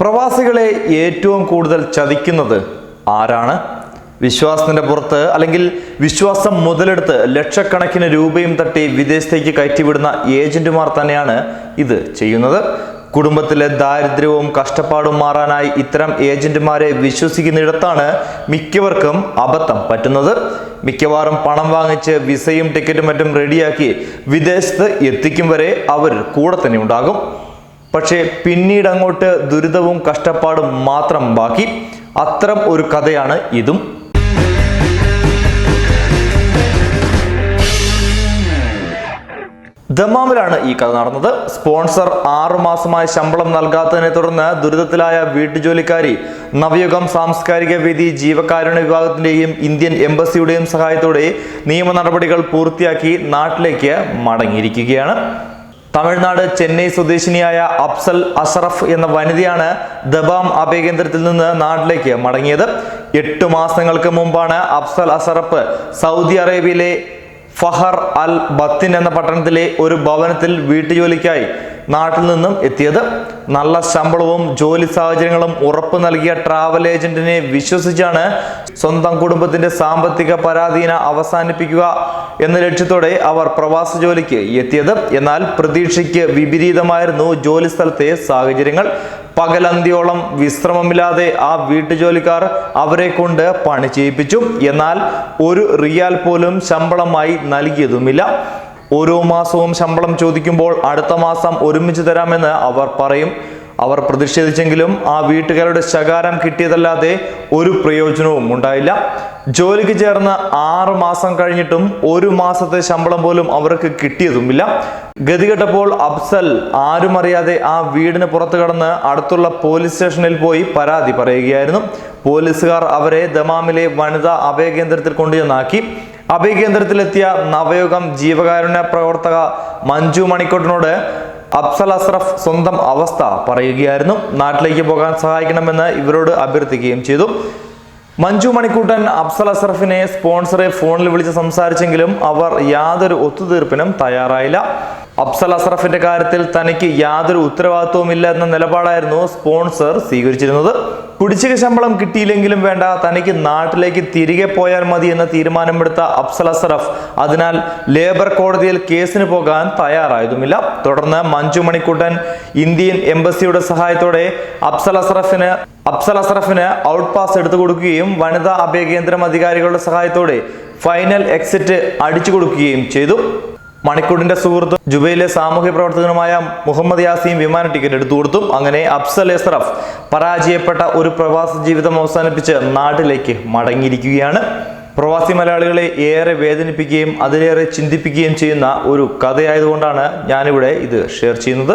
പ്രവാസികളെ ഏറ്റവും കൂടുതൽ ചതിക്കുന്നത് ആരാണ്? വിശ്വാസത്തിന്റെ പുറത്ത് അല്ലെങ്കിൽ വിശ്വാസം മുതലെടുത്ത് ലക്ഷക്കണക്കിന് രൂപയും തട്ടി വിദേശത്തേക്ക് കയറ്റിവിടുന്ന ഏജന്റുമാർ തന്നെയാണ് ഇത് ചെയ്യുന്നത്. കുടുംബത്തിലെ ദാരിദ്ര്യവും കഷ്ടപ്പാടും മാറാനായി ഇത്തരം ഏജന്റുമാരെ വിശ്വസിക്കുന്നിടത്താണ് മിക്കവർക്കും അബദ്ധം പറ്റുന്നത്. മിക്കവാറും പണം വാങ്ങിച്ച് വിസയും ടിക്കറ്റും മറ്റും റെഡിയാക്കി വിദേശത്ത് എത്തിക്കും വരെ അവർ കൂടെ തന്നെ ഉണ്ടാകും. പക്ഷേ പിന്നീട് അങ്ങോട്ട് ദുരിതവും കഷ്ടപ്പാടും മാത്രം ബാക്കി. അത്തരം ഒരു കഥയാണ് ഇതും. ദമാമിലാണ് ഈ കഥ നടന്നത്. സ്പോൺസർ ആറു മാസമായി ശമ്പളം നൽകാത്തതിനെ തുടർന്ന് ദുരിതത്തിലായ വീട്ടുജോലിക്കാരി നവയുഗം സാംസ്കാരിക വേദി ജീവകാരുണ്യ വിഭാഗത്തിന്റെയും ഇന്ത്യൻ എംബസിയുടെയും സഹായത്തോടെ നിയമ നടപടികൾ പൂർത്തിയാക്കി നാട്ടിലേക്ക് മടങ്ങിയിരിക്കുകയാണ്. തമിഴ്നാട് ചെന്നൈ സ്വദേശിനിയായ അഫ്സൽ അഷറഫ് എന്ന വനിതയാണ് ദബാം അഭയകേന്ദ്രത്തിൽ നിന്ന് നാട്ടിലേക്ക് മടങ്ങിയത്. എട്ട് മാസങ്ങൾക്ക് മുമ്പാണ് അഫ്സൽ അഷറഫ് സൗദി അറേബ്യയിലെ ഫഹർ അൽ ബത്തിൻ എന്ന പട്ടണത്തിലെ ഒരു ഭവനത്തിൽ വീട്ടുജോലിക്കായി നാട്ടിൽ നിന്നും എത്തിയത്. നല്ല ശമ്പളവും ജോലി സാഹചര്യങ്ങളും ഉറപ്പ് നൽകിയ ട്രാവൽ ഏജന്റിനെ വിശ്വസിച്ചാണ് സ്വന്തം കുടുംബത്തിന്റെ സാമ്പത്തിക പരാധീന അവസാനിപ്പിക്കുക എന്ന ലക്ഷ്യത്തോടെ അവർ പ്രവാസ ജോലിക്ക് എത്തിയത്. എന്നാൽ പ്രതീക്ഷയ്ക്ക് വിപരീതമായിരുന്നു ജോലി സ്ഥലത്തെ സാഹചര്യങ്ങൾ. പകലന്തിയോളം വിശ്രമമില്ലാതെ ആ വീട്ടുജോലിക്കാർ അവരെ കൊണ്ട് പണി ചെയ്യിപ്പിച്ചു. എന്നാൽ ഒരു റിയാൽ പോലും ശമ്പളമായി നൽകിയതുമില്ല. ഓരോ മാസവും ശമ്പളം ചോദിക്കുമ്പോൾ അടുത്ത മാസം ഒരുമിച്ച് തരാമെന്ന് അവർ പറയും. അവർ പ്രതിഷേധിച്ചെങ്കിലും ആ വീട്ടുകാരുടെ ശകാരം കിട്ടിയതല്ലാതെ ഒരു പ്രയോജനവും ഉണ്ടായില്ല. ജോലിക്ക് ചേർന്ന് ആറ് മാസം കഴിഞ്ഞിട്ടും ഒരു മാസത്തെ ശമ്പളം പോലും അവർക്ക് കിട്ടിയതുമില്ല. ഗതികെട്ടപ്പോൾ അഫ്സൽ ആരും അറിയാതെ ആ വീടിന് പുറത്തു കടന്ന് അടുത്തുള്ള പോലീസ് സ്റ്റേഷനിൽ പോയി പരാതി പറയുകയായിരുന്നു. പോലീസുകാർ അവരെ ദമാമിലെ വനിതാ അഭയകേന്ദ്രത്തിൽ കൊണ്ടുചെന്നാക്കി. അഭയകേന്ദ്രത്തിലെത്തിയ നവയുഗം ജീവകാരുണ്യ പ്രവർത്തക മഞ്ജു മണിക്കോട്ടിനോട് അഫ്സൽ അസ്രഫ് സ്വന്തം അവസ്ഥ പറയുകയായിരുന്നു. നാട്ടിലേക്ക് പോകാൻ സഹായിക്കണമെന്ന് ഇവരോട് അഭ്യർത്ഥിക്കുകയും ചെയ്തു. മഞ്ജു മണിക്കൂട്ടൻ അഫ്സൽ അസറഫിനെ സ്പോൺസറെ ഫോണിൽ വിളിച്ച് സംസാരിച്ചെങ്കിലും അവർ യാതൊരു ഒത്തുതീർപ്പിനും തയ്യാറായില്ല. അഫ്സൽ അസറഫിന്റെ കാര്യത്തിൽ തനിക്ക് യാതൊരു ഉത്തരവാദിത്വവും ഇല്ല എന്ന നിലപാടായിരുന്നു സ്പോൺസർ സ്വീകരിച്ചിരുന്നത്. കുടിശ്ശിക ശമ്പളം കിട്ടിയില്ലെങ്കിലും വേണ്ട തനിക്ക് നാട്ടിലേക്ക് തിരികെ പോയാൽ മതി എന്ന തീരുമാനമെടുത്ത അഫ്സൽ അസറഫ് അതിനാൽ ലേബർ കോടതിയിൽ കേസിന് പോകാൻ തയ്യാറായതുമില്ല. തുടർന്ന് മഞ്ജു മണിക്കൂട്ടൻ ഇന്ത്യൻ എംബസിയുടെ സഹായത്തോടെ അഫ്സൽ അസ്രഫിന് അഫ്സൽ അസ്രഫിന് ഔട്ട് പാസ് എടുത്തു കൊടുക്കുകയും വനിതാ അഭയകേന്ദ്രം അധികാരികളുടെ സഹായത്തോടെ ഫൈനൽ എക്സിറ്റ് അടിച്ചു കൊടുക്കുകയും ചെയ്തു. മണിക്കൂറിന്റെ സുഹൃത്ത് ജുബൈയിലെ സാമൂഹ്യ പ്രവർത്തകനുമായ മുഹമ്മദ് യാസീം വിമാന ടിക്കറ്റ് എടുത്തു കൊടുത്തു അങ്ങനെ അഫ്സൽ എസ്രഫ് പരാജയപ്പെട്ട ഒരു പ്രവാസ ജീവിതം അവസാനിപ്പിച്ച് നാട്ടിലേക്ക് മടങ്ങിയിരിക്കുകയാണ്. പ്രവാസി മലയാളികളെ ഏറെ വേദനിപ്പിക്കുകയും അതിലേറെ ചിന്തിപ്പിക്കുകയും ചെയ്യുന്ന ഒരു കഥയായതുകൊണ്ടാണ് ഞാനിവിടെ ഇത് ഷെയർ ചെയ്യുന്നത്.